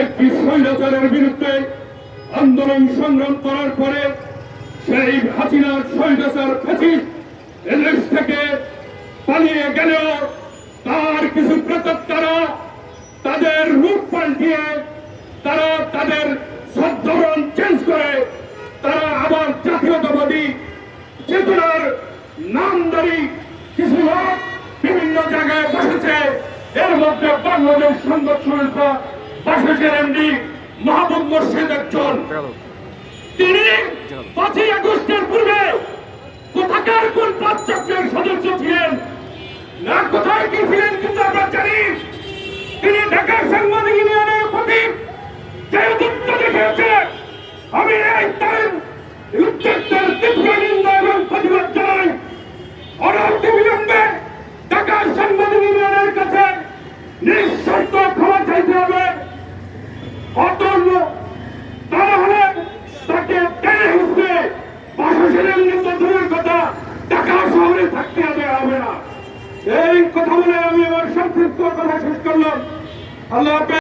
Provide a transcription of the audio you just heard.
একটি স্বৈরাচারের বিরুদ্ধে আন্দোলন সংগ্রাম করার পরে সেই হাসিনার স্বৈরাচার এদেশ থেকে পালিয়ে গেলেও তার কিছু প্রেতাত্মারা তাদের রূপ পাল্টিয়ে তারা তাদের সদ্ধরণ চেঞ্জ করে, তারা আবার জাতীয়তাবাদী চেতনার নামদারি কিছু লোক বিভিন্ন জায়গায় বসেছে। এর মধ্যে বাংলাদেশ সংবাদ সংস্থা বাসের এমডি মাহবুব মোর্শেদ একজন। তিনি পাঁচই আগস্টের পূর্বে কোথাকার কোন পাঁচচক্রের সদস্য ছিলেন? না, কোথায় কি ছিলেন কিন্তু আমরা জানি। তিনি ঢাকার সাংবাদিক ইউনিয়নের প্রতি যে উদ্যুক্ত দেখিয়েছে। আমি এই তার উদ্যোক্তার তীব্র নিন্দা এবং প্রতিবাদ জানাই। অনন্ত বিলম্বে ঢাকার সাংবাদিক ইউনিয়নের কাছে নিঃশর্ত প্রশাসনের মতো দূরের কথা, ঢাকা শহরে থাকতে হবে হবে না এই কথা বলে আমি আমার সংক্ষিপ্ত কথা শেষ করলাম আল্লাহ।